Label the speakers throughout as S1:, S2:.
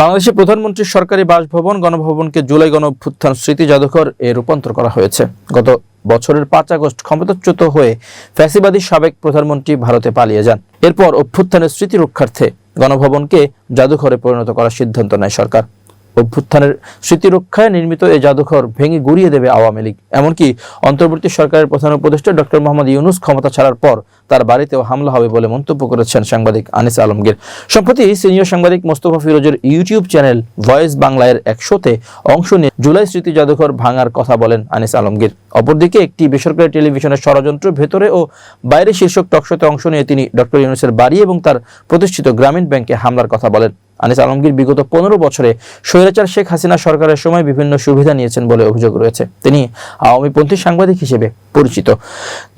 S1: বাংলাদেশের প্রধানমন্ত্রীর সরকারি বাসভবন, গণভবনকে জুলাই গণ অভ্যুত্থান স্মৃতি জাদুঘর এ রূপান্তর করা হয়েছে। গত বছরের পাঁচ আগস্ট ক্ষমতাচ্যুত হয়ে ফ্যাসিবাদী সাবেক প্রধানমন্ত্রী ভারতে পালিয়ে যান। এরপর অভ্যুত্থানের স্মৃতি রক্ষার্থে গণভবনকে জাদুঘরে পরিণত করার সিদ্ধান্ত নেয় সরকার। অভ্যুত্থানের স্মৃতিরক্ষায় নির্মিত এই জাদুঘর ভেঙে গুড়িয়ে দেবে আওয়ামী লীগ। এমনকি অন্তর্বর্তী সরকারের প্রধান উপদেষ্টা ডক্টর মোহাম্মদ ইউনুস ক্ষমতা ছাড়ার পর তার বাড়িতেও হামলা হবে বলে মন্তব্য করেছেন সাংবাদিক আনিস আলমগীর। সম্প্রতি সিনিয়র সাংবাদিক মোস্তফা ফিরোজের ইউটিউব চ্যানেল ভয়েস বাংলার এক শোতে অংশ নিয়ে জুলাই স্মৃতি জাদুঘর ভাঙার কথা বলেন আনিস আলমগীর। অপরদিকে একটি বেসরকারি টেলিভিশনের ষড়যন্ত্র ভেতরে ও বাইরে শীর্ষক টকশোতে অংশ নিয়ে তিনি ডক্টর ইউনুসের বাড়ি এবং তার প্রতিষ্ঠিত গ্রামীণ ব্যাংকে হামলার কথা বলেন। আনিস আলমগীর বিগত পনেরো বছরে স্বৈরাচার শেখ হাসিনা সরকারের সময় বিভিন্ন সুবিধা নিয়েছেন বলে অভিযোগ রয়েছে। তিনি আওয়ামীপন্থী সাংবাদিক হিসেবে পরিচিত।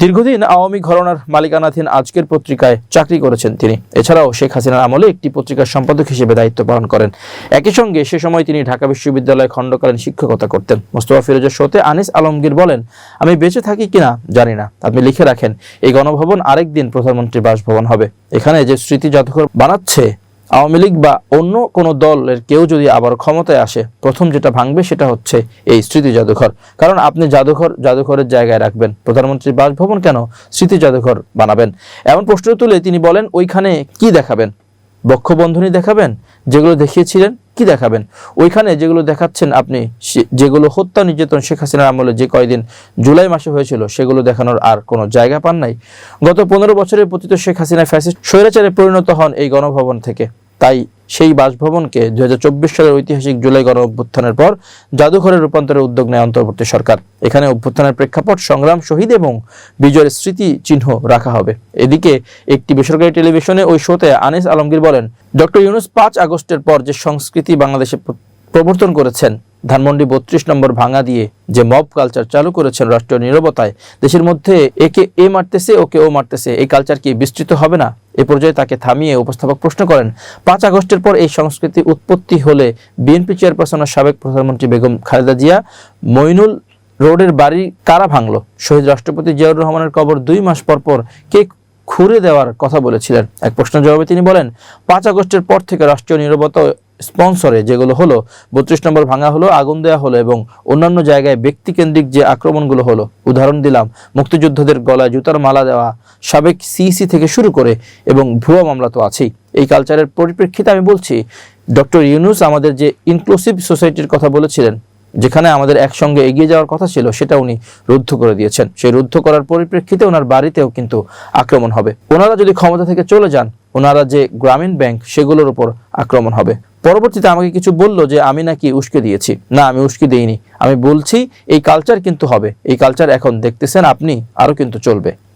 S1: দীর্ঘদিন আওয়ামী ঘরনার মালিকানাধীন আজকের পত্রিকায় চাকরি করেছেন তিনি। এছাড়াও শেখ হাসিনার আমলে একটি পত্রিকার সম্পাদক হিসেবে দায়িত্ব পালন করেন। একই সঙ্গে সে সময় তিনি ঢাকা বিশ্ববিদ্যালয়ে খণ্ডকালীন শিক্ষকতা করতেন। মোস্তফা ফিরোজের শোতে আনিস আলমগীর বলেন, আমি বেঁচে থাকি কিনা জানি না। আপনি লিখে রাখেন, এই গণভবন আরেক দিন প্রধানমন্ত্রীর বাসভবন হবে। এখানে যে স্মৃতি জাদুঘর বানাচ্ছে আওয়ামী লীগ বা অন্য কোনো দলের কেউ যদি আবার ক্ষমতায় আসে, প্রথম যেটা ভাঙবে সেটা হচ্ছে এই স্মৃতি জাদুঘর। কারণ আপনি জাদুঘর, জাদুঘরের জায়গায় রাখবেন। প্রধানমন্ত্রীর বাসভবন কেন স্মৃতি জাদুঘর বানাবেন? এমন প্রশ্ন তুলে তিনি বলেন, ওইখানে কি দেখাবেন? বক্ষবন্ধনী দেখাবেন? যেগুলো দেখিয়েছিলেন, কি দেখাবেন? ওইখানে যেগুলো দেখাচ্ছেন আপনি যেগুলো হত্যা নির্যাতন শেখ হাসিনার আমলে যে কয়দিন, জুলাই মাসে হয়েছিল, সেগুলো দেখানোর আর কোনো জায়গা পান নাই। গত পনেরো বছরের পতিত শেখ হাসিনা ফ্যাসিস্ট স্বৈরাচারে পরিণত হন এই গণভবন থেকে। তাই সেই বাসভবনকে দুই সালের ঐতিহাসিক জুলাই গণ অভ্যুত্থানের পর জাদুঘরে রূপান্তরের উদ্যোগ নেয় অন্তর্বর্তী সরকার। এখানে অভ্যুত্থানের প্রেক্ষাপট সংগ্রাম, শহীদ এবং বিজয়ের স্মৃতি চিহ্ন রাখা হবে। এদিকে একটি বেসরকারি টেলিভিশনে ওই শোতে আনিস আলমগীর বলেন, ডক্টর ইউনুস পাঁচ আগস্টের পর যে সংস্কৃতি বাংলাদেশে প্রবর্তন করেছেন, ধানমন্ডি বত্রিশ নম্বর ভাঙা দিয়ে যে মব কালচার চালু করেছেন রাষ্ট্রীয় নিরবতায়, দেশের মধ্যে একে এ মারতেছে, ওকে ও মারতেছে, এই কালচার কি বিস্তৃত হবে না? এ পর্যায়ে তাকে থামিয়ে উপস্থাপক প্রশ্ন করেন। পাঁচ আগস্টের পর এই সংস্কৃতি উৎপত্তি হলে বিএনপি চেয়ারপারসন সাবেক প্রধানমন্ত্রী বেগম খালেদা জিয়া মইনুল রোডের বাড়ি কারা ভাঙলো? শহীদ রাষ্ট্রপতি জিয়াউর রহমানের কবর দুই মাস পর পর কে খুঁড়ে দেওয়ার কথা বলেছিলেন? এক প্রশ্নের জবাবে তিনি বলেন, পাঁচ আগস্টের পর থেকে রাষ্ট্রীয় নিরবতা স্পন্সরে, যেগুলো হলো, বত্রিশ নম্বর ভাঙা হলো, আগুন দেওয়া হলো এবং অন্যান্য জায়গায় ব্যক্তিকেন্দ্রিক যে আক্রমণগুলো হলো, উদাহরণ দিলাম, মুক্তিযোদ্ধাদের গলায় জুতার মালা দেওয়া, সাবেক সিইসি থেকে শুরু করে এবং ভুয়া মামলা তো আছেই। এই কালচারের পরিপ্রেক্ষিতে আমি বলছি, ডক্টর ইউনুস আমাদের যে ইনক্লুসিভ সোসাইটির কথা বলেছিলেন, যেখানে আমাদের একসঙ্গে এগিয়ে যাওয়ার কথা ছিল, সেটা উনি রুদ্ধ করে দিয়েছেন। সেই রুদ্ধ করার পরিপ্রেক্ষিতে ওনার বাড়িতেও কিন্তু আক্রমণ হবে। ওনারা যদি ক্ষমতা থেকে চলে যান, ওনারা যে গ্রামীণ ব্যাংক, সেগুলোর উপর আক্রমণ হবে। পরবর্তীতে আমাকে কিছু বলল যে, আমি নাকি উস্কে দিয়েছি। না, আমি উস্কে দিইনি। আমি বলছি, এই কালচার কিন্তু হবে। এই কালচার এখন দেখতেছেন আপনি আরও কিন্তু চলবে।